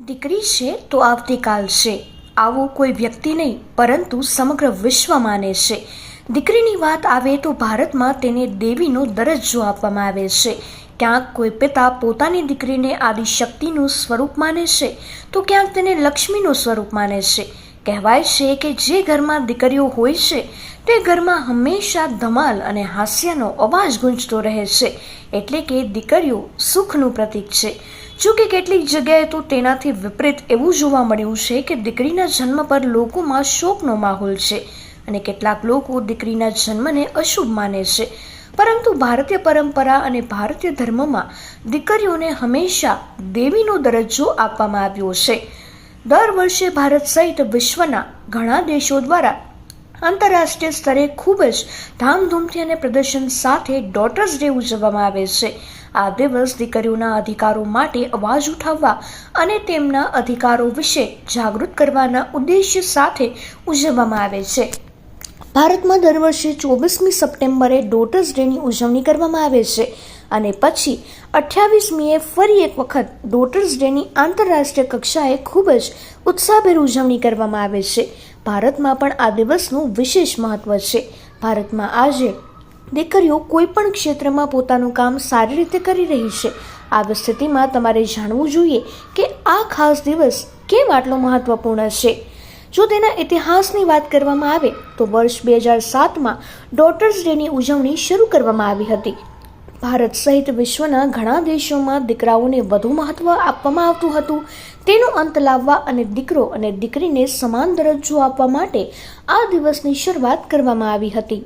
દીકરી છે તો આવતીકાલ છે. આવું કોઈ વ્યક્તિ નહીં, પરંતુ સમગ્ર વિશ્વ માને છે. દીકરીની વાત આવે તો ભારતમાં તેને દેવીનો દરજ્જો આપવામાં આવે છે. ક્યાંક કોઈ પિતા પોતાની દીકરીને આદિશક્તિનું સ્વરૂપ માને છે, તો ક્યાંક તેને લક્ષ્મીનું સ્વરૂપ માને છે. કહેવાય છે કે જે ઘરમાં દીકરીઓ હોય છે, તે ઘરમાં હંમેશા ધમાલ અને હાસ્યનો અવાજ ગુંજતો રહે છે, એટલે કે દીકરીઓ સુખનું પ્રતીક છે. જો કે કેટલીક જગ્યાએ તો તેનાથી વિપરીત એવું જોવા મળ્યું છે કે દીકરીના જન્મ પર લોકોમાં શોકનો માહોલ છે અને કેટલાક લોકો દીકરીના જન્મને અશુભ માને છે. પરંતુ ભારતીય પરંપરા અને ભારતીય ધર્મમાં દીકરીઓને હંમેશા દેવીનો દરજ્જો આપવામાં આવ્યો છે. દર વર્ષે ભારત સહિત વિશ્વના ઘણા દેશો દ્વારા આંતરરાષ્ટ્રીય સ્તરે ખૂબ જ ધામધૂમથી અને પ્રદર્શન સાથે ડોટર્સ ડે ઉજવવામાં આવે છે. આ દિવસ દીકરીઓના અધિકારો માટે અવાજ ઉઠાવવા અને તેમના અધિકારો વિશે જાગૃત કરવાના ઉદ્દેશ્ય સાથે ઉજવવામાં આવે છે. ભારતમાં દર વર્ષે ચોવીસમી સપ્ટેમ્બરે ડોટર્સ ડેની ઉજવણી કરવામાં આવે છે. અને પછી અઠ્યાવીસમીએ ફરી એક વખત ડોટર્સ ડેની આંતરરાષ્ટ્રીય કક્ષાએ ખૂબ જ ઉત્સાહભેર ઉજવણી કરવામાં આવે છે. ભારતમાં પણ આ દિવસનું વિશેષ મહત્વ છે. ભારતમાં આજે દીકરીઓ કોઈ પણ ક્ષેત્રમાં પોતાનું કામ સારી રીતે કરી રહી છે. આવી સ્થિતિમાં તમારે જાણવું જોઈએ કે આ ખાસ દિવસ કેમ આટલો મહત્વપૂર્ણ છે. જો તેના ઇતિહાસની વાત કરવામાં આવે, તો વર્ષ બે હજાર સાતમાં ડોટર્સ ડેની ઉજવણી શરૂ કરવામાં આવી હતી. ભારત સહિત વિશ્વના ઘણા દેશોમાં દીકરાઓને વધુ મહત્વ આપવામાં આવતું હતું. તેનો અંત લાવવા અને દીકરો અને દીકરીને સમાન દરજ્જો આપવા માટે આ દિવસની શરૂઆત કરવામાં આવી હતી.